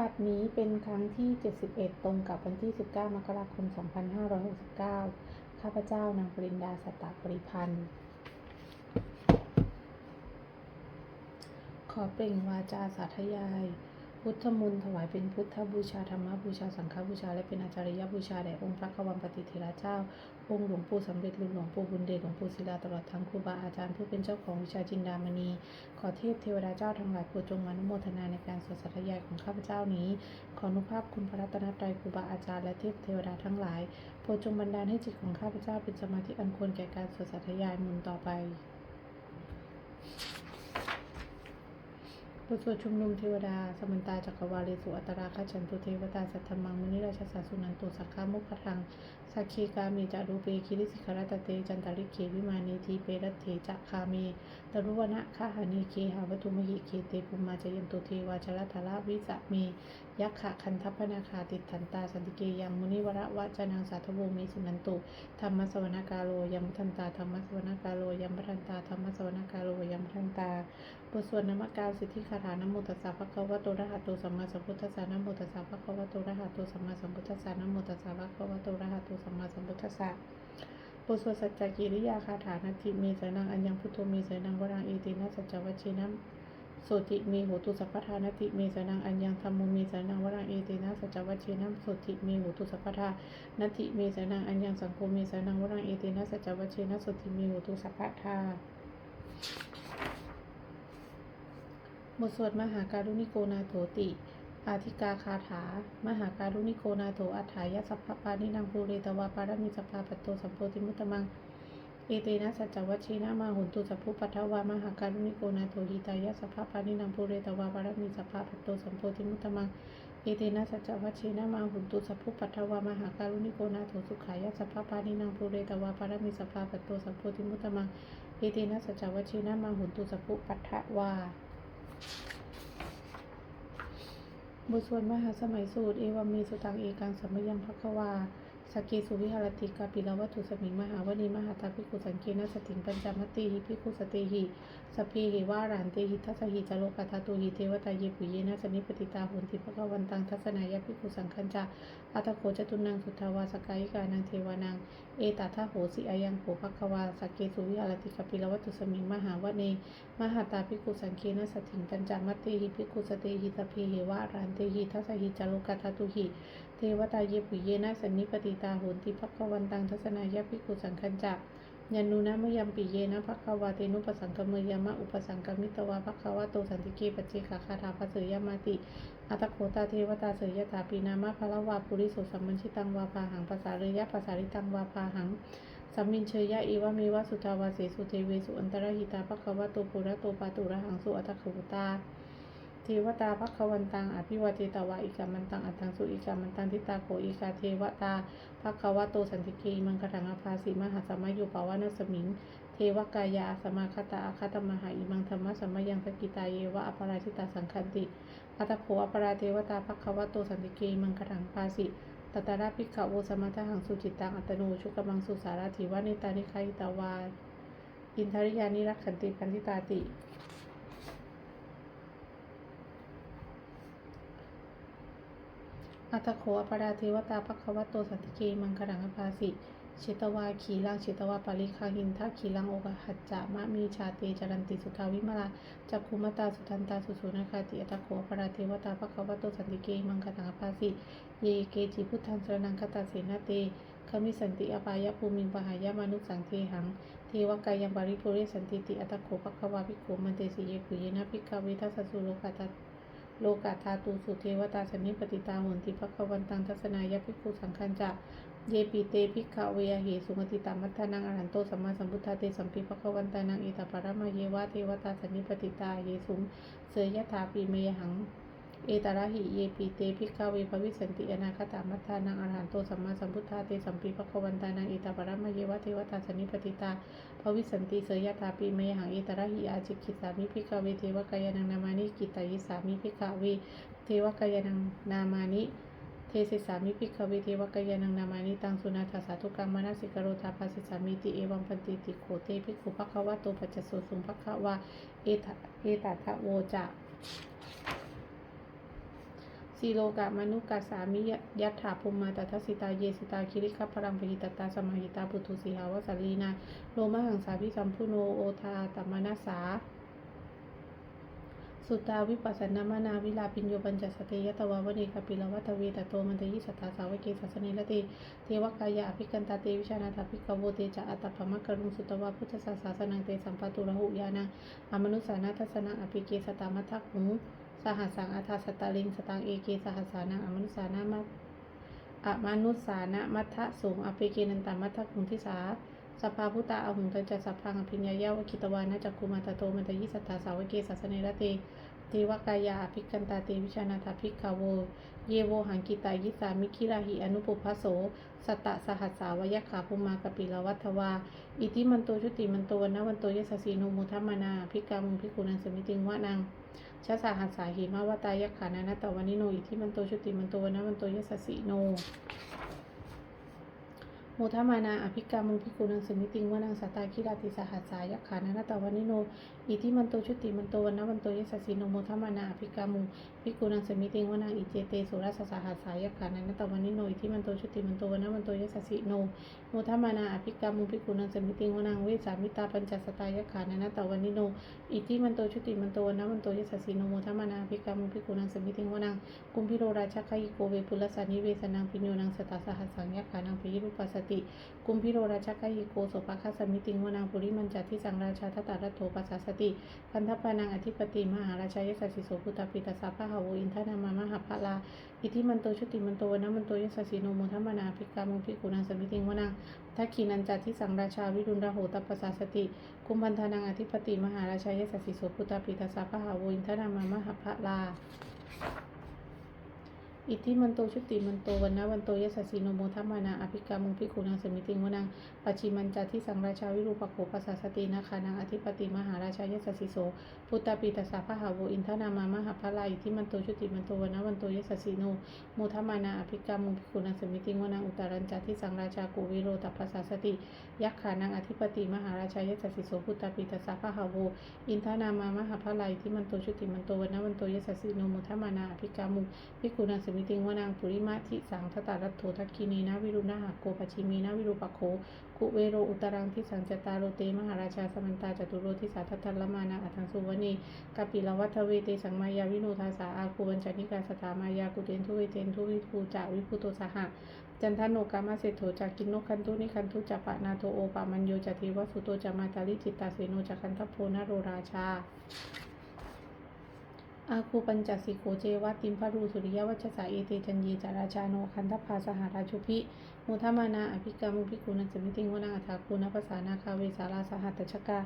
บัดนี้เป็นครั้งที่ 71 ตรงกับวันที่ 19 มกราคม 2569 ข้าพเจ้านางปรินดาสัตตปริพันธ์ ขอเปล่งวาจาสาธยาย พุทธมนต์ถวายเป็นพุทธบูชาธรรมบูชาสังฆบูชา และเป็นอาจารยบูชาแด่องค์พระกวันปฏิเทระเจ้า องค์หลวงปู่สำเร็จรุ่นหลวงปู่บุญเดชหลวงปู่ศิลาตลอดทั้งครูบาอาจารย์ผู้เป็นเจ้าของวิชาจินดามณี ขอเทพเทวดาเจ้าทั้งหลายโปรดจงมานุโมทนาในการสวดสัตยายของข้าพเจ้านี้ ขออนุภาพคุณพระรัตนตรัยครูบาอาจารย์และเทพเทวดาทั้งหลายโปรดจงบันดาลให้จิตของข้าพเจ้าเป็นสมาธิอันควรแก่การสวดสัตยายมนต่อไป บทสวดชุมนุมเทวดา สมันตาจักรวาเลสุอัตราคาฉันตุเทวตาสัทธมังมุนิราชสาสุนันตุสักขามุขทังสักขีกามีจารุเปคิริสิกรตเตจันตาริเขวิมานีทีเปรัตเถจะคามีตรุวนะคาหานีเคหาวัตุมหิเคเตปุมาจยันตุเทวาชลทาราวิสะเม ยักขะคันทัพนาคาติดทันตาสันติเกยังมุนิวระวะจนังสาธโวเมสุนันตุธรรมสวนากาโลยัมทันตาธรรมสวนากาโลยัมทันตาธรรมสวนากาโลยัมทันตาบทสวดนามกาสิทธิคาถานโมตัสสะภะคะวะโตระหะโตสัมมาสัมพุทธัสสะนโมตัสสะภะคะวะโตระหะโตสัมมาสัมพุทธัสสะนโมตัสสะภะคะวะโตระหะโตสัมมาสัมพุทธัสสะบทสวดสัจจกิริยาคาถานาทิเมสนังอัญญพุทโธเมสนังวรังเอตินะสัจจวัชเชนะ โสติเมโหตุสัพพทานติเมสนังอัญญังธัมโมเมสนังวรังเอตินะสัจวัชเชนะโสติเมโหตุสัพพทานติเมสนังอัญญังสังโฆเมสนังวรังเอตินะสัจวัชเชนะโสติเมโหตุสัพพทาบทสวดมหาการุณิโกนาโถติ อาธิกาคาถา มหาการุณิโกนาโถอัฏฐายสัพพปานินังภูเรตวาปารมิสพาปตโตสัมโพธิมุตตมัง เอเตนะสัจจวัชเชนะมาหุนตุสัพพุปัทวามหาการุณิโกนาโถหิตายะสัพพปานินังภูเรตวาปารมิสพาปตโตสัมโพธิมุตตมังเอเตนะสัจจวัชเชนะมาหุนตุสัพพุปัทวามหาการุณิโกนาโถสุขายะสัพพปานินังภูเรตวาปารมิสพาปตโตสัมโพธิมุตตมังเอเตนะสัจจวัชเชนะมาหุนตุสัพพุปัทวาบทสวดมหาสมัยสูตร เอวามีสุตังเอกังสัมมยังภควา สกเกสุวิหารติกาปิลวัตถุสมิงมหาวณีมหาตาภิกุสังเกนะสติงปัญจมัตติหิภิกขุสติหิสพเพหิวารานเตหิทัสหิจโลกาทาตุหิเทวตาเยปุเยนะสนิปติตาหุนติภควันตังทัศนายะภิกขุสังคัญจาอัตโขจตุนังสุทาวาสกายิกานังเทวานังเอตาทโหสิอายังโหภควาสกเกสุวิหารติกาปิลวัตถุสมิงมหาวเนมหาตาภิกุสังเคนะสถิงปัญจมัตติหิภิกขุสติหิสพเพหิวารานเตหิทัสหิจโลกาทาตุหิ วตาเยปุเยนะสันนิปติตาโหนติภักวันตังทัศนายะภิกขุสังคัญจักยันนุนะมยัมปิเยนะภักวาเตนุปสังกมเมยามะอุปสังกมิตวาภักวะโตสันติเกปจเจกาคาถาภเสยมาติอัตโคตาเทวตาเสยยถาปีนามะภะละวาปุริโสสัมมัญชิตังวาพาหังภาษาเรยะภาษาริตังวาพาหังสัมมินเชยยะอีวะเมวะสุทาวาเสสุเทเวสุอันตรหิตาภควะโตปุระโตปาตุระหังสุอัตถคุตา เทวตาภควันตัง อภิวาเทตวะอิกามันตัง อัตตังสุอิกามันตังทิตาโขอิกาเทวตาภควะโตสันติเกมังคทังอภาสิมหาสมัยโยปาวานสมิง เทวกายาสมาคตาอาคตมหาอิมังธรรมะสมมยังสกิตาเยวะอปาราชิตาสังคันติอัตโขอปราเทวตาภควะโตสันติเกมังคทังภาสิตตาราภิกขโวสมัทหังสุจิตตังอัตโนชุกมังสุสาราธิวานิตานิคายิตาวาอินทริยานิรักขันติพันธิตาติ อัตโขอปราเทวตาภควะโตสันติเกมังคลังอภาสิเชตวาขีลังเชตวาปาริคาหินทักขีลังโอกหัจจะมะมีชาเตจรันติสุทาวิมลาจักคุมตาสุทันตาสุสุนาคาติอัตโขอปราเทวตาภควะโตสันติเกมังคลังอภาสิเยเกจิพุทธังสรนังคตาเสนาเตขมิสันติอปายภูมิงปหายะมนุสังเทหัง เทวกายังบาริปุเรสันติติอัตโขภควาภิกขุมันเตสิเยปุเยนะภิกขเวทัสสสุโลกาตา โลกาธาตูสุเทวตาสนิปติตาหุนติภควันตังทัศนายะภิกขุสังคัญจะเยปิเตภิกขเวยเหสุมติตามัทธนังอรหันโตสัมมาสัมพุทธาเตสัมปิภควันตานังอิตาปรมาเยวะเทวตาสนิปติตาเยสุมเสยยถาปีเมยหัง เอตาระหิเยปิเตภิกขเวภวิสันติอนาคตามัทธานังอรหันโตสัมมาสัมพุทธาเตสัมปิภควันตานังอิตาปรมาเยวะเทวตาสนิปติตาภวิสันติเสยยถาปีเมยหังเอตาระหิอาจิกิสามิภิกขเวเทวกายนังนามานิกิตายิสามิภิกขเวเทวกายนังนามานิเทศิสามิภิกขเวเทวกายนังนามานิตังสุนาทาสาธุกรรมมนาสิกโรธาภาสิสามิติเอวังปันติติโขเตภิกขุภควะโตปัจจโสสุงภควาเอตเอตถะโวจะ สีโลกะมนุกัสสามิยัตถาภูมิมาตทัสสิตาเยสิตาคิริคัพพรังปิตตาสมาหิตาปุถุสีหาวสัลีนาโลมหังสาพิสัมพุโนโอทาตัมนาสาสุตาวิปัสสนามานาวิลาปิญโยปัญจสติยตวาวเนกปิลวัตเวตโตมันตยิสัตาสาวเกสัสเนละเตเทวกายาอภิกันตาเตวิชานาถาภิกขโวเตจะอัตตภมะกรุงสุตวาพุทธศาสาสนังเตสัมปตุระหุยานังอมนุสานาทัสนังอภิเกสตามัทธหุง สหัสสังอาทาสตาลิงสตังเอเกสหัสสานังอมนุสานามัอมนุสานะมัทธสูงอภิเกนันตามัทธหุงทิสาสภาพุตตาอหุงตันจัสพังอภิญญายาวคิตวานะจักคุมาตโตมันตยิสัตตาสาวเกสัสเนรเตเทวกายาอภิกันตาเตวิชานาถาภิกขาโว เยโวหังกิตายิสามิคิราหิอนุปุพพโส สตะสหัสสาวยขาภุมากปิลวัทวา อิทิมันโตชุติมันโตวันนวันโตยสสสีโนมุทัมมานาภิกามุภิกขุนังสมิติงวะนัง ชาสาหัสสาหิมาวตายขานานะตวันิโนอิทิมันโตชุติมันโตวันนะมันโตยสสสีโน โมทมานาอภิกามุงพิกุนังสมิติงวนังสตาคิราติสหัสสายขานานาตวันิโนอิทิมันโตชุติมันโตวันนวันโตยสสสิโนโมทมานาอภิกามุงพิกุนังสมิติงวนังอิเจเตสุรัสสหัสสายขานานาตวันิโนอิทิมันโตชุติมันโตวันนวันโตยสสสิโนโมทมานาอภิกามุงพิกุนังสมิติงวนังเวสามิตาปัญจสตายขานานาตวันิโนอิทิมันโตชุติมันโตวันนวันโตยสสสิโนโมทมานาอภิกามุงพิกุนังสมิติงวนังกุมพิโรราชคยิโกเวปุลสานิเวสนังปิญโยนังสตาสหัสสังยขานังปิยิรุปัสสติกุมพิโรราชกยิโกโสภคัสมิติงวนังปุริมันจัตที่สังราชาทัตตารัตโถปัสสสติคันทปานังอธิปติมหาราชายสัสสิโสพุตตปิตาสาพะหาวอินทนามามหาภลาอิทิมันโตชุติมันโตวนะมันโตยสสสิโนโมทัมนาภิกามุภิกุนังสมิติงวนังทักขีนันจัตที่สังราชาวิรุณราโหตปัสสสติกุมพันธานังอธิปติมหาราชายสัสสิโสพุตตปิตาสาพะหาวอินทนามามหาภลา อิทธิมันโตชุติมันโตวันนะวันโตยสสสีโนโมทัมมานาอภิกามุงพิกุนังสมิติงวนังปัจฉิมันจาที่สังราชาวิรูปโขปัสสสตินาคานังอธิปติมหาราชายสสสิโสพุตตปิตาสาพะหาโวอินทนามามหาภลาอิทธิมันโตชุติมันโตวันนะวันโตยสสสีโนโมทัมมานาอภิกามุงพิกุนังสมิติงวนังอุตารัญจาที่สังราชากุวิโรตปัสสสติยักขานังอธิปติมหาราชายสสสิโสพุตตปิตาสาพะหาโวอินทนามามหาภลาอิทธิมันโตชุติมันโตวันนะวันโตยสสสีโนโมทัมมานาอภิกามุงพิกุณังสมิติงวนังปุริมาทิสังทตารัตโถทักคินีนาวิรุณหาโกปชิมีนาวิรูปโคกุเวโรอุตรังทิสังจตารโรเตมหาราชาสมันตาจตุโรทิสาทัตลมานาอัทังสุวเนกปิลวัฏเวเตสังมายาวิโนทาสาอาคูวันจานิกาสตามายากุเตนทุเวเตนทุวิภูจาวิภูโตสหะจันทโนกามาเศโถจากกินโนคันตุนิคันตุจัปะนาโทโอปามันโยจติวสุโตจามาตาลิจิตตาเสโนจักขันทโพนโรราชา อาคูปัญจสิโคเจวะติมพรูสุริยวัชสาเอเตจันยีจาราชาโนคันทภาสหราชุพิมุทมานาอภิกรรมุภิกุณัสสมิติงวนาอัฏฐาคูณภาษานาคาเวสาราสหัตชกา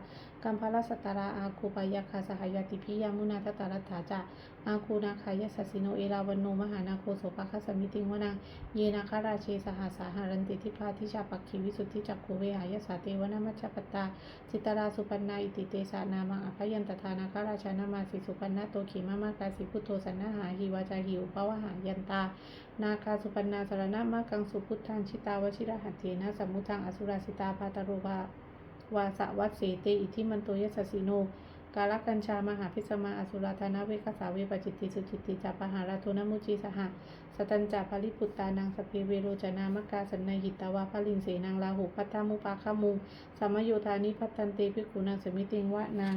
กัมพาลสตตาราอาคูปายาคาสหายาติพิยามุนาทตารัตถาจาอาคูนาคายสัสสิโนเอราวันโนมหานาโคโสภคัสมิติงวนังเยนาคาราเชสหาสาหารันติทิพาทิชาปักขีวิสุทธิจักขูเวหายสาเตวนามัชปตตาจิตราสุปันนาอิติเตสานามังอภยันตทานาคาราชานามาสิสุปันนาโตขีมามากาสิพุทโธสันนาหาหิวาจาหิอุปวหายันตา นาคาสุปันนาสารณะมากังสุพุทธังชิตาวชิระหัตเถนะสมมุทังอสุราสิตาพาตโรวาวาสวัสเสเตอิทิมันโตยสสสิโน กาลกัญชามหาพิสมาอสุราธนาเวคสาเวปจิตติสุจิตติจาปหาราโทนมุจีสหะสตัญจาภริปุตตานังสพเพเวโรจนามกาสันนหิตาวาภลินเสนังลาหุพัตตามุปาคามุงสามโยธานิพัตตันเตภิกขุนังสมิติงวะนัง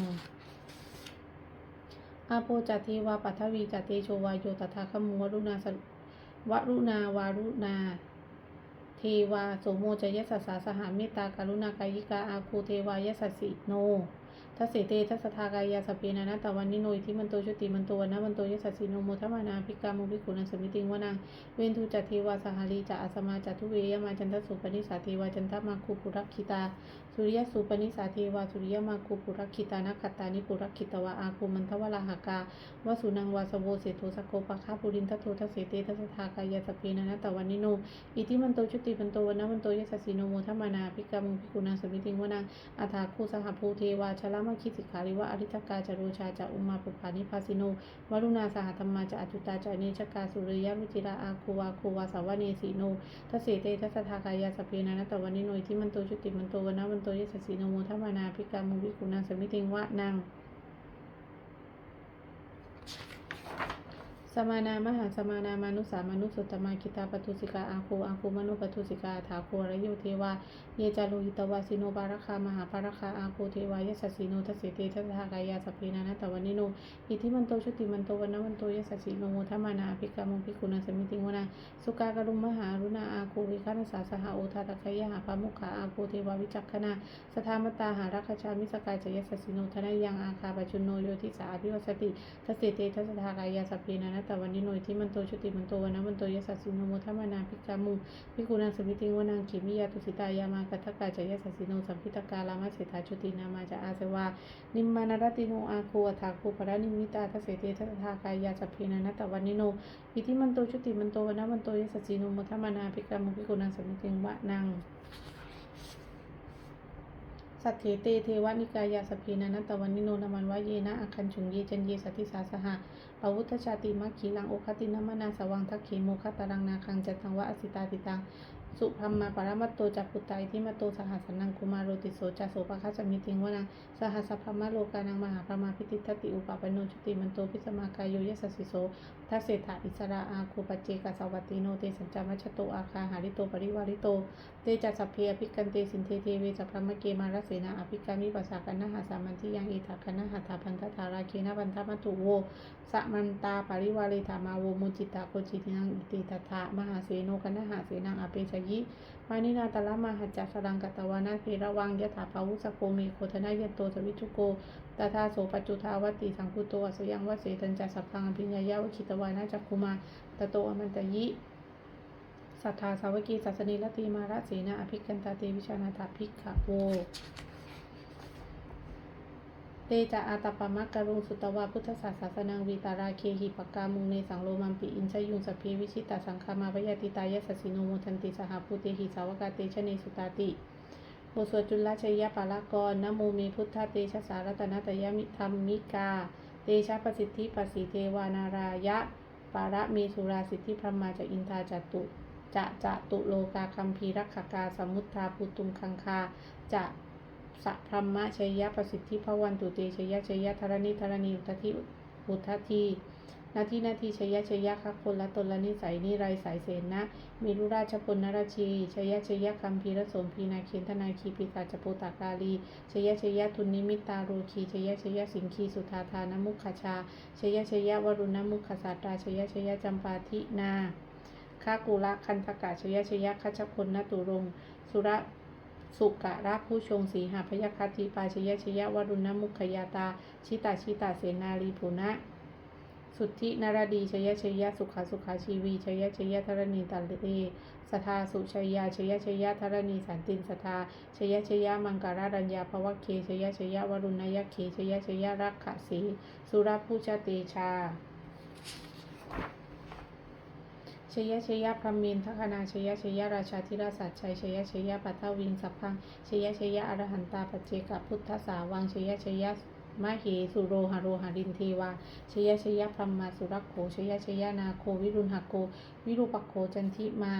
อาโปจัตเทวาปัทวีจัตเตโชวาโยตถาคมุวรุณาสวรุณาวารุณาเทวาโสโมจยสัสสาสหาเมตตากรุณากายิกาอาคูเทวายสัสสิโน ทัสเสเตทัสสทากายาสเปนานะตวันนิโนยที่มันโตชุติมันโตวันนะมันโตยสัสสิโนโมทัมานาภิกามุภิกขุนสมิติงวนังเวนทุจัตเทวาสหารีจะอาสมาจัตุเวยมาจันทสุปนิสาเทวาจันทมาคูปุรักขิตาสุริยสุปนิสาเทวาสุริยมาคูปุรักขิตานักขตานิปุรักขิตวะอาคูมันทวลาหากาวสุนังวาสโวเสโทสโกปะคาปุรินทโททัสเสเตทัสทากายาสพเพนานาตวันนิโนอิทิมันโตชุติมันโตวันะวันโตยสัสสิโนโมทมานาภิกามุภิกุนังสมิติงวนังอาถาคูสหภูเทวาชลามคิสิกขาริวะอริทกาจารุชาจะอุมาปุปานิพาสิโนวรุณาสหธรรมาจะอจุตาจะเนชกาสุริยมุจิราอาคูวาคูวาสาวเนสีโนทัสเสเตทัสทากายาสพเพนานาตวันนิโนอิทิมันโตชุติมันโตวันะวันโตยสัสสีนโมทัมมนาภิกามุภิกุณังสมิติงวะนัง สมานามหาสมานามานุสามานุสุตมากิตาปทุสิกาอาคูอาคูมนุปทุสิกาถาโคระโยเทวาเยจาโลหิตวาสิโนบารคามหาปารคาอาคูเทวายสสสิโนทสเสเตทัสสหายาสพเพนานะตวันนิโนอิทิมันโตชุติมันโตวันนวันโตยสสสิโนโมทมานาภิกามุภิกุณาสมิติงวนาสุกากรุมมหารุณาอาคูวิคานสาสหโอทาตะคยหาพามุขาอาคูเทวาวิจักขณาสทามตาหารัคชามิสกายจยสสสิโนทนายังอาคาปจุนโนโยทิสาภิวสติทัสเสเตทัสสะทากายาสพเพนานะตวันนิโนยที่มันโตชุติมันโตวันนะมันโตยสัสสิโนโมทัมานาภิกามุภิกุนังสมิติงวนังขิมิยาตุสิตายามากัตถกาจยสัสสิโนสัมพิตกาลามาเสถาชุตินามาจะอาเสวานิมมานรติโนอาคูอัฏฐาคูปรานิมิตาทัสเสเตทัทากายาสัพเพนานะตวันนิโนอิทิมันโตชุติมันโตวันนะมันโตยสัสสิโนโมทัมานาภิกามุภิกุนังสมิติงวะนังสัทเถเตเทวนิกายาสพเพนันตวันนิโนนามันวะเยนะอคันฉุงเยจันเยสัทธิสาสหะ ปวุทชาติมัคคีลังโอคตินามนาสวังทักเขโมคตารังนาคังจัตังวะอสิตาติตัง สุพัมมาปรมัตโตจักปุตตาอิทิมาโตสหัสนังกุมารโรติโสจัสโสปะคัสมิติงวนังสหัสพัมมะโลกานังมหาพรมาพิติทติอุปปปโนชุติมันโตพิสมากายโยยสสสิโสทัสเสถาอิสราอาคูปเจกสวัตติโนเตสัญจามัชโตอาคาหาริโตปริวาริโตเตจัสสพเพอภิกันเตสินเทเทเวจัพรมเกมารเสนาอภิกามิปัสสากันนหาสามันทิยังเอถากันนะหาถาพันธทาราเคนะพันธมัตุโวสะมันตาปริวาเรธามาโวมุจิตาโคจิตินังอิติตถามหาเสโนกันนหาเสนังอเปชยิมานินาตละมหัจจสรังกตวานาเพระวังยะถาภาวุสโคเมโคทนายนโตสวิจุโกตถาโสปจุทาวติสังคุโตอสยังวเสตัญจัสสพพังอภิญญายาวคิตวานาจักคุมาตโตอมันตยิสัทธาสาวกีสัสนีลตีมาระเสนาอภิกันตาเตวิชานาถาภิกขะโว เตจะอาตปมักกรุงสุตวาพุทธศาสสนังวีตาราเคหิปกามุงเนสังโลมัมปิอินชยุงสพเพวิชิตาสังคามาพยาติตายสสสิโนโมทันติสหภูเตหิสาวกาเตชะเนสุตาติบทสวดจุลชัยยะปาลากรนโมเมพุทธเตชะสารตนตยมิธรรมมิกา เตชะประสิทธิปัสสิเทวานารายะปาระเมสุราสิทธิพรหมาจะอินทาจตุจะจะตุโลกาคัมภีรักขกาสมุทธาปุตุมคังคาจะ สัพพรมะชัยยะประสิทธิพวันตุเตชัยยะชัยยะธรณีธรณีอุทธิอุทธินาทีนาทีชัยยะชัยยะคักคนละตนละนิสัยนิไรสายเสนนะมีรุราชพลนราชีชัยยะชัยยะคัมภีรสมพีนาเคนธนาคีปิศาจโปตากาลีชัยยะชัยยะทุนนิมิตาโรคีชัยยะชัยยะสิงคีสุธาธานมุขชาชัยยะชัยยะวรุณมุขสาตราชัยยะชัยยะจำปาทินาคากุละคันธกะชยะชยะคัชพลนตุรงสุระ สุกะระผู้ชงสีหาพยคติปาชยชยะวรุณมุขยาตา ชิตาชิตาเสนาลีภูนะ สุทธินารดีชยชยะสุขาสุขาชีวีชยชยะธรณีตัลเตสทาสุชยาชยชยะธรณีสันตินสทาชยชยะมังการารัญญาภวะเคชยชยะวรุณยเคชยชยะรักขสีสุรผู้ชเตชา ชยชยพรมินทคณาชยชยราชาธิราสัจชัยชยชยปัทวิงสัพพังชยชยอรหันตาปจเจกพุทธสาวังชยชยมเหสุโรหโรหารินเทวาชยชยพรหมาสุรักโขชยชยนาโควิรุณหโก วิรูปโคจันทิมา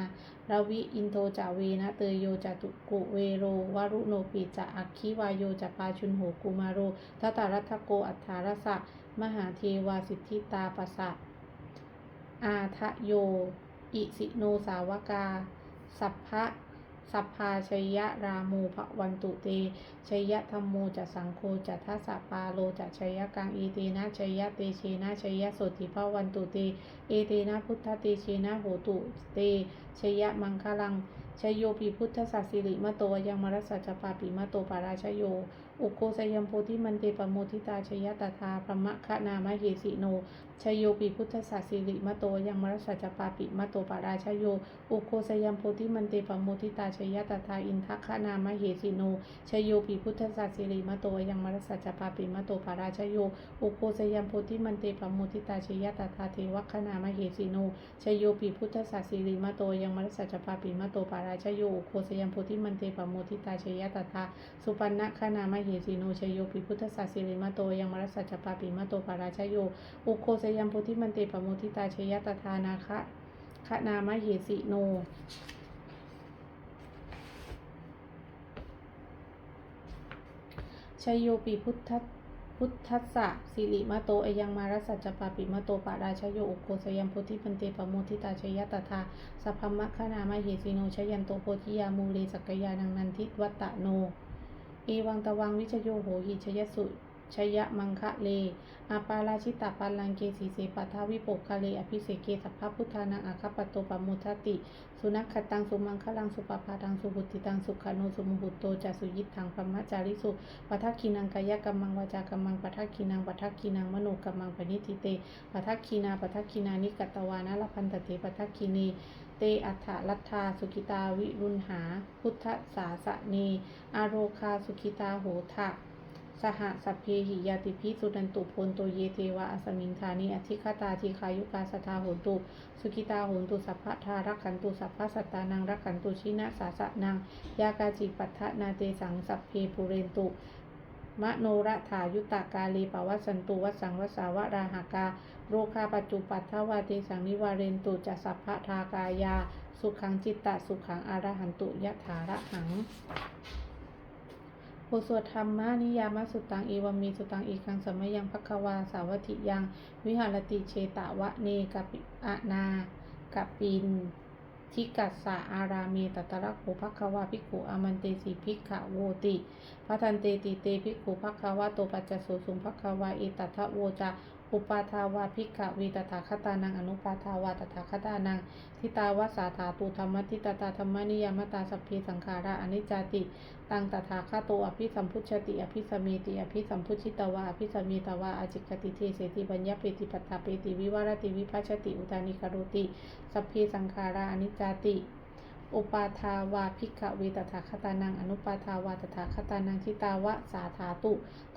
ราวิอินโทจาเวนะเตยโยจตุกุเวโรวารุโนปิจะอัคคิวายโยจะปาชุนโหกุมาโรทัตารัตโกอัฏฐารสะ มหาเทวาสิทธิตาปสะอาทะโย อิสิโนสาวกา สัพพะสัพพาชยะราโมภวันตุเตชยะธรรมโมจะสังโฆจะทัสสะปาโลจะชยะกังเอเตนะชยะเตเชนะชยะโสติภวันตุเต เอเตนะพุทธเตเชนะโหตุเตชยะมังคลังชยโยปิพุทธสัสสิริมะโตยังมรสสัจปาปิมะโตปาราชโย อุโกสยัมโพธิมันเตปโมทิตาชยะตถาพรหมคะนามเหสิโน ชยโยปิพุทธศาสิริมโตยังมรสสัจปาปิมโตปาราชโย อุโคสยัมโพธิมันเตปโมทิตาชยตถาอินทคะนามเหสิโนชยโยปิพุทธศาสิริมโตยังมรสสัจปาปิมโตปาราชโย อุโคสยัมโพธิมันเตปโมทิตาชยตถาเทวคณามเหสิโนชยโยปิพุทธศาสิริมโตยังมรสสัจปาปิมโตปาราชโย อุโคสยัมโพธิมันเตปโมทิตาชยตถาสุปันนะคณามเหสีโนชยโยปิพุทธศาสิริมาโตยังมรสสัจปาปิมาโตปาราชโย อุโคสยัมโพธิมันเตปโมทิตาชยตถานาคะคณามเหสีโนชยโยปิพุทธพุทธัสสะสิริมะโตเอยังมารัสัจจปาปิมะโตปะราชโยอุโกสยัมโพธิพันเตปโมทิตาชยตถาสัพพมะขนามะเหสีโนชยันโตโพธิยามูเลสักยานังนันทิวัตตะโน เอวังตวังวิชโยโหหิชยสุ ชยมังคะเลอาปาราชิตาปัลลังเกสีเสปัทาวิปกคะเลอภิเสเกสัพพะพุทธานังอาคปโตปมุทติ สุนัขตังสุมังคลังสุปปาทังสุบุติตังสุขโนสุมุหุตโตจัสุยิตังพรหมจาริสุปัทคีนังกายกรรมังวาจากรรมังปัทคีนังปัทคีนังมโนกรรมังปณิทิเตปัทคีนาปัทคีนานิกัตวานะละพันตเตปัทคีนีเตอัฏฐลัทธาสุขิตาวิรุณหา พุทธสาสเนอโรคาสุขิตาโหทะ สหสัพเพหิยาติพิสุนันตุพลโตเยเทวะอสมิงธานิอธิคตาทีคายุกาสทาโหนตุ สุขิตาโหนตุสัพพะทารักขันตุสัพพะสัตตานังรักขันตุชินะสาสะนังยากาจิปัฏฐนาเตสังสัพเพปุเรนตุมโนระถายุตากาลีปวัสสันตุวัสสังวสาวะราหากา โรคาปัจจุปัทวาเตสังนิวาเรนตุจัสสัพพะทากายา สุขังจิตตะสุขังอรหันตุยะถาระหัง บทสวดธรรมะนิยามสุตังเอวมีสุตังเอกังสมยังภควาสาวัติยัง วิหารติเชตวะเนกปิอะนากปินทิกัสสะอารามีตัตระโขภควาภิกขุอามันเตสีภิกขโวติพระทันเตติเตภิกขุภควาโตปัจจโสสุงภควาเอตัทะโวจา อุปาทาวาภิกขวีตถาคตานังอนุปาทาวาตถาคตานังทิตาวาสาธาตุธรรมทิตตาธรรมนิยมตาสัพเพสังขาราอนิจจติ ตังตถาคโตอภิสัมพุชติอภิสเมติอภิสัมพุชิตวาอภิสเมตวาอาจิกติเทเสติบัญญเปติปัตตาเปติวิวารติวิภัชติอุตานิคารุติสัพเพสังขาราอนิจจติอุปาทาวาภิกขเวตถาคตานังอนุปาทาวาตถาคตานังทิตาวะสาธาตุ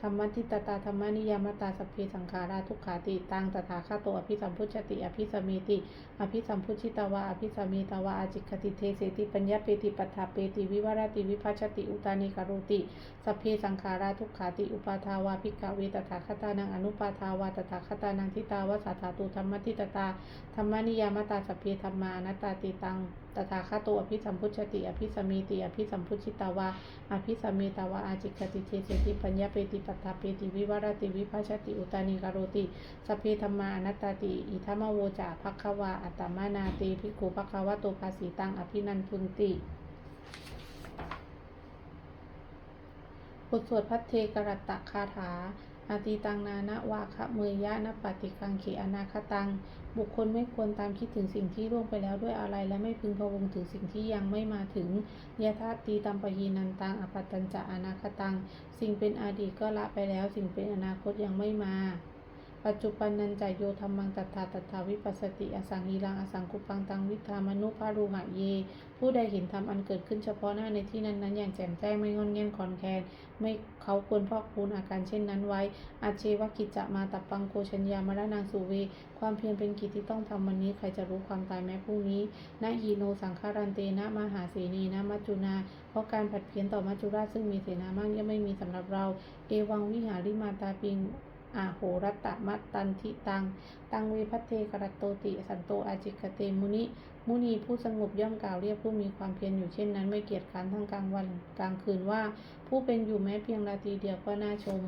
รรมทิตตาธรรมนิยามตาสัพเพสังขาราทุกขาติตังตถาคโตอภิสัมพุชติอภิสเมติอภิสัมพุชิตวาอภิสเมตวาอาจิกติเทเสติปัญญาเปติปัฏฐาเปติวิวารติวิภัชติอุตานิคารุติสัพเพสังขาราทุกขาติอุปาทาวาภิกขเวตถาคตานังอนุปาทาวาตถาคตานังทิตาวะสาธาตุธรรมทิตตาธรรมนิยามตาสัพเพธรรมานตตาติตังตถาคโตอภิสัมพุชติ อภิสเมติอภิสัมพุชิตาวาอภิสเมตาวาอาจิกติเทเสติปัญญาเปติปัตถาปิติวิวารติวิภัชติอุตานิการโรติสพเพธรรมานัตติ อิทัมโวจาภัควาอัตตมานาติภิกขุภัควะโตภาสีตังอภินันทุนติบทสวดพัทเทกรัตตะคาถา อาติตังนานะวาคะเมยยะนปฏิกังเขอนาคตัง บุคคลไม่ควรตามคิดถึงสิ่งที่ล่วงไปแล้วด้วยอะไร และไม่พึงพะวงถึงสิ่งที่ยังไม่มาถึงยะทะตีตัมปยีนันตังอปัตตัญจะอนาคตัง สิ่งเป็นอดีตก็ละไปแล้ว สิ่งเป็นอนาคตยังไม่มา ปัจจุบันนันจะโยธรรมังตัถาตัถาวิปัสสติอสังหีรังอสังกุปังตังวิธามนุภารูหะเย ผู้ใดเห็นธรรมอันเกิดขึ้นเฉพาะหน้าในที่นั้นนั้นอย่างแจ่มแจ้งไม่งอนแง่นคอนแคนไม่เขาควรพอกพูนอาการเช่นนั้นไว้ อาเชวกิจจะมาตับปังโกชัญญามรณังสุเว ความเพียรเป็นกิจที่ต้องทำวันนี้ใครจะรู้ความตายแม้พรุ่งนี้นะฮีโนสังฆารันเตนะมหาเสนีนะมัจจุนา เพราะการผัดเพี้ยนต่อมัจจุราชซึ่งมีเสนามากย่อมไม่มีสำหรับเรา เอวังวิหาริมาตาปิง อาโหรัตตะมัตตันทิตัง ตังเวพัเทกรตโตติ สันโตอาจิกเตมุนิ มุนีผู้สงบย่อมกล่าวเรียกผู้มีความเพียรอยู่เช่นนั้น ไม่เกียจคร้านทั้งกลางวันกลางคืนว่า ผู้เป็นอยู่แม้เพียงราตรีเดียวก็น่าชม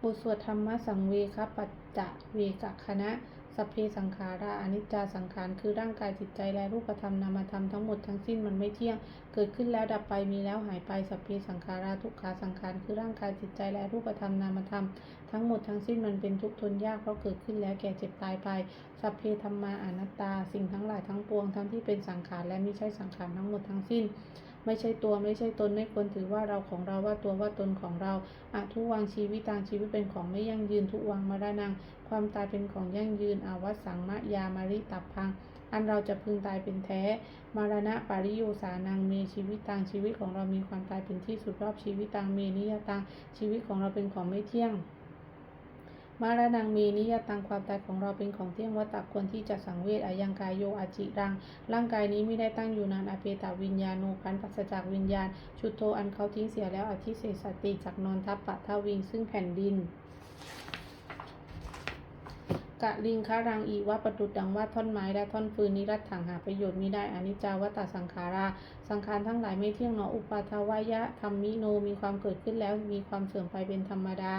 บทสวดธรรมะสังเวคปัจจะเวกคณะ สัพเพสังขาราอนิจจาสังขารคือร่างกายจิตใจและรูปธรรมนามธรรมทั้งหมดทั้งสิ้นมันไม่เที่ยง เกิดขึ้นแล้วดับไปมีแล้วหายไปสัพเพสังขาราทุกขาสังขารคือร่างกายจิตใจและรูปธรรมนามธรรมทั้งหมดทั้งสิ้นมันเป็นทุกข์ทนยากเพราะเกิดขึ้นแล้วแก่เจ็บตายไป สัพเพธรรมาอนัตตา สิ่งทั้งหลายทั้งปวงทั้งที่เป็นสังขารและไม่ใช่สังขารทั้งหมดทั้งสิ้น ไม่ใช่ตัวไม่ใช่ตนไม่ควรถือว่าเราของเราว่าตัวว่าตนของเราอะทุวังชีวิตต่างชีวิตเป็นของไม่ยั่งยืนทุวังมรณัง ความตายเป็นของยั่งยืนอาวัสังมะยามาริตับพัง อันเราจะพึงตายเป็นแท้ มรณะปาริโยสานังเมชีวิตต่างชีวิตของเรามีความตายเป็นที่สุดรอบชีวิตต่างเมนิยตังชีวิตของเราเป็นของไม่เที่ยง มารณังมีนิยตังความตายของเราเป็นของเที่ยงวัตตะควรที่จะสังเวชอายังกายโยอาจิรัง ร่างกายนี้ไม่ได้ตั้งอยู่นานอเปตาวิญญาโนพันปัสจากวิญญาณ ชุดโทอันเขาทิ้งเสียแล้วอธิเศษสติจากนอนทับปะทวิงซึ่งแผ่นดินกะลิงคะรังอีว่าประดุดดังว่าท่อนไม้และท่อนฟืนนิรัตถังหาประโยชน์มิได้อนิจจาวัตตสังขาราสัสังขารทั้งหลายไม่เที่ยงหนออุปาทวายะธรรมิโนมีความเกิดขึ้นแล้วมีความเสื่อมไปเป็นธรรมดา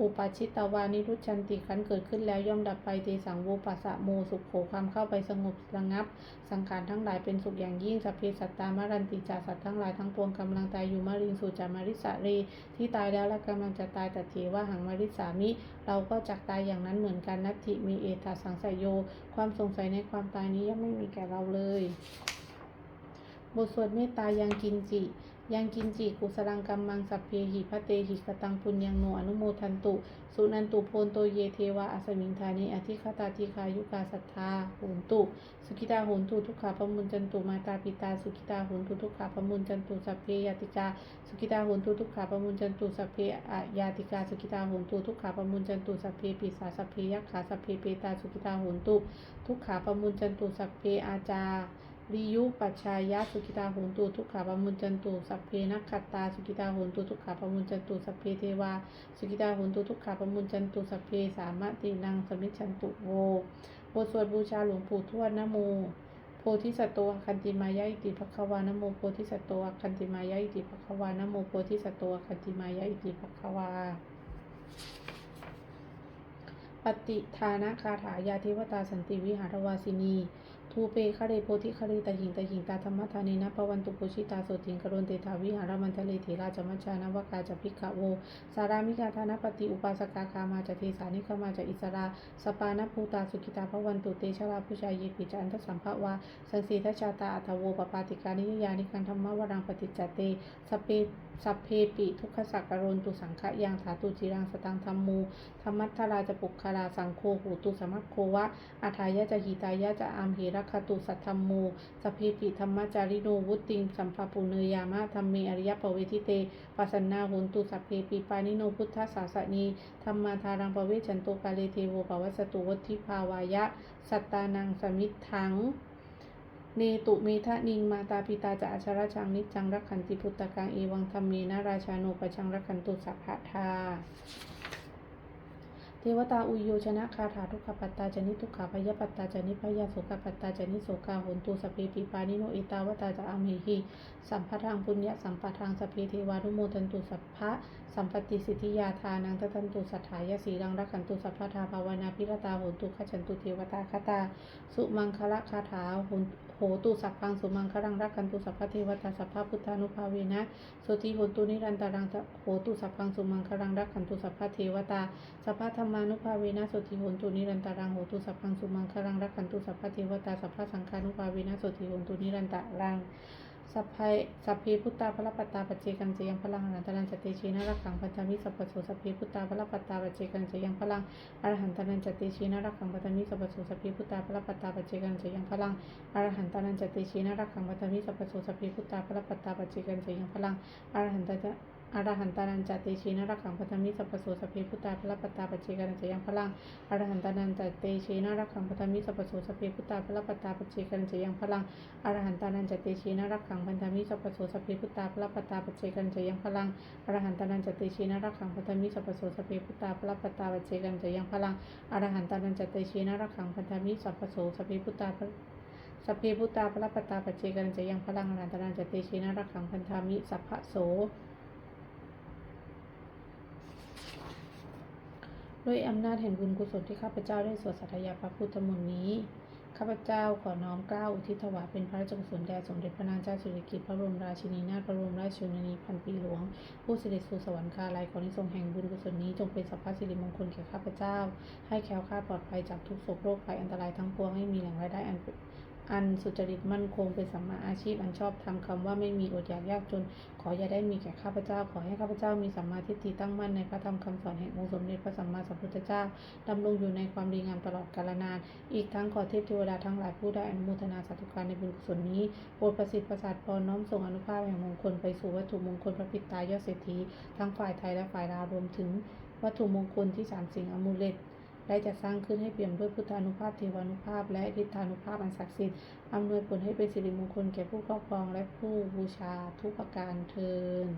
อุปาชิตวานิรุชันติขันเกิดขึ้นแล้วย่อมดับไปเตสังโวปัสสะโมสุขโขความเข้าไปสงบระงับ สังขารทั้งหลายเป็นสุขอย่างยิ่งสัพเพสัตตามรันติจาสัตว์ทั้งหลายทั้งปวงกำลังตายอยู่มารินสุจามาริสารี ที่ตายแล้วและกำลังจะตายแต่ทีว่าหังมาริสามิ เราก็จักตายอย่างนั้นเหมือนกันนัตถิมีเอตาสังสยโย ความสงสัยในความตายนี้ยังไม่มีแก่เราเลย บทสวดเมตตายังกินจิ ยังกินจิกุสลังกัมมังสัพเพหิพะเตหิกตังปุญญังโนอนุโมทันตุ สุนันตุโพนโตเยเทวาอัสมิงธานิอธิคตาธิคายุกาสัทธาโหนตุ สุขิตาโหนตุทุกขาปมุนจันตุมาตาปิตา สุขิตาโหนตุทุกขาปมุนจันตุสัพเพยติกา สุขิตาโหนตุทุกขาปมุนจันตุสัพเพอยาติกา สุขิตาโหนตุทุกขาปมุนจันตุสัพเพปิสาสัพเพยักขาสัพเพเปตา สุขิตาโหนตุ ทุกขาปมุนจันตุสัพเพอาจา ริยุปัชชายะสุขิตาโหนตุทุกขาปมุนจันตุสัพเพนักขัตตาสุขิตาโหนตุทุกขาปมุนจันตุสัพเพเทวาสุขิตาโหนตุทุกขาปมุนจันตุสัพเพสามะตินังสมิจันตุโวบทสวดบูชาหลวงปู่ทวดนโมโพธิสัตว์คันติมายะอิติภควานโมโพธิสัตว์คันติมายะอิติภควานโมโพธิสัตว์คันติมายะอิติภควาปฏิทานคาถายาเทวตาสันติวิหารวาสินี ทูเปคะเรโพธิคะเรตหิงตหิงตาธรรมทานีนะปวันตุปุชิตาโสติงกรณเตถาวิหารมันทะเลเถราจมัชชานวกาจพิกขะโว สารามิกาธานปฏิอุปาสกาคามาจเทสานิคมาจอิสราสปานภูตาสุกิตาพวันตุเตชราพุชายเยปิจันทสัมภวาสังสีทชาตาอัตโวปปาติกานิยานิคันธรรมวรังปฏิจเตสเปสัพเพปิทุกขสักการนตุสังขะยังถาตุจิรังสตังธรรมูธรรมัทธราจะปุกคาราสังโฆหูตุสมัคโควะอาทายะจะหิตายะจะอามเหรัคคตุสัทธรรมโมสเพปิธรรมจาริโนวุติงสัมภปุเนยามะธรรมเมอริยปเวทิเตปัสสนาโหนตุสัพเพปิปานิโนพุทธศาสนีธรรมาทารังปเวชันโตกาเลเทโวปวัสสตุวัฏทิภาวายะ สัตตานังสมิทังเนตุเมทะนิงมาตาปิตาจะอัชราชังนิจจังรักขันติพุตตะกังเอวังธรรมเมนะราชาโนปชังรักขันตุสัพพะทา เทวตาอุโยชนะคาถาทุกขปัตตาจนิทุกขาพยปัตตาจนิพยาโสกปัตตาจนิโสกาโหนตุสเพปีปานิโนเอตาวตาจะอามหิสัมปทางปุญญสัมปทางสเพเทวานุโมทันตุสัพพะสัมปติสิทธิยาทานังทตันตุสัทธายสีรังรักขันตุสัพพะทาภาวนาพิรตาโหนตุขจันตุเทวตาคตา สุมังคละคาถาโหน โหตุสัพพังสุมังครังรักขันตุสัพพเทวตาสัพพพุทธานุภาเวนะสุติโหตุนิรันตารังโหตุสัพพังสุมังครังรักขันตุสัพพเทวตาสัพพธรรมานุภาเวนะสุติโหตุนิรันตารังโหตุสัพพังสุมังครังรักขันตุสัพพเทวตาสัพพสังฆานุภาเวนะสุติโหตุนิรันตารัง สัพพสัพเพพุตตาพระปัตตาปัจเจกันเจยังพลังอนันตนันจเตชีนารักขังปัจจมิสัพพสูสัพเพพุตตาพระปัตตาปัจเจกันเจยังพลังอรหันตนันจเตชีนารักขังปัจจมิสัพพสูสัพเพพุตตาพระปัตตาปัจเจกันเจยังพลังอรหันตนันจเตชีนารักขังปัจจมิสัพพสูสัพเพพุตตาพระปัตตาปัจเจกันเจยังพลังอรหันตจ อรหันตานันจเตชีนรักขังพันธมิสัพพโสสัพเพพุตตาพระปตาปัจเจกันเจยังพลังอรหันตานันจเตชีนรักขังพันธมิสัพพโสสัพเพพุตตาพระปตาปจเจกันเจยังพลังอรหันตานันจเตชีนรักขังพันธมิสัพพโสสัพเพพุตตาพระปตาปจเจกันเจยังพลังอรหันตานันจเตชีนรักขังพันธมิสัพพโสสัพเพพุตตาพระปตาปจเจกันเจยังพลังอรหันตานันจเตชีนรักขังพันธมิสัพพโสสัพเพพุตตาสพเพพุตตาพระปตาปจเจกันเจยังพลังอรหันตานันจเตชีนารักขังพันธมิสัพพโส ด้วยอำนาจแห่งบุญกุศลที่ข้าพเจ้าได้สวดสัตยาพระพุทธมนต์นี้ ข้าพเจ้าขอน้อมเกล้าอุทิศถวายเป็นพระราชกุศลแด่สมเด็จพระนางเจ้าสิริกิติ์พระบรมราชินีนาถพระบรมราชชนนีพันปีหลวง ผู้เสด็จสู่สวรรคาลัยขอในทรงแห่งบุญกุศลนี้จงเป็นสัพพะสิริมงคลแก่ข้าพเจ้า ให้แคล้วคลาดปลอดภัยจากทุกโศกโรคภัยอันตรายทั้งปวงให้มีแหล่งรายได้อันเป็น อันสุจริตมั่นคงเป็นสัมมาอาชีพอันชอบทำคำว่าไม่มีอดอยากยากจน ขออย่าได้มีแก่ข้าพเจ้า ขอให้ข้าพเจ้ามีสัมมาทิฏฐิตั้งมั่นในพระธรรมคำสอนแห่งองค์สมเด็จพระสัมมาสัมพุทธเจ้าดำรงอยู่ในความดีงามตลอดกาลนาน อีกทั้งขอเทพเทวดาทั้งหลายผู้ได้อนุโมทนาสาธุการในบุญกุศลนี้โปรดประสิทธิ์ประสาทพรน้อมส่งอนุภาพแห่งมงคลไปสู่วัตถุมงคลพระพิตายอดเศรษฐีทั้งฝ่ายไทยและฝ่ายลาวรวมถึง วัตถุมงคลที่สามสิ่งอมูเลต ได้จัดสร้างขึ้นให้เปี่ยมด้วยพุทธานุภาพเทวานุภาพ และฤทธานุภาพอันศักดิ์สิทธิ์อำนวยผลให้เป็นสิริมงคลแก่ผู้ครอบครองและผู้บูชาทุกประการเทิน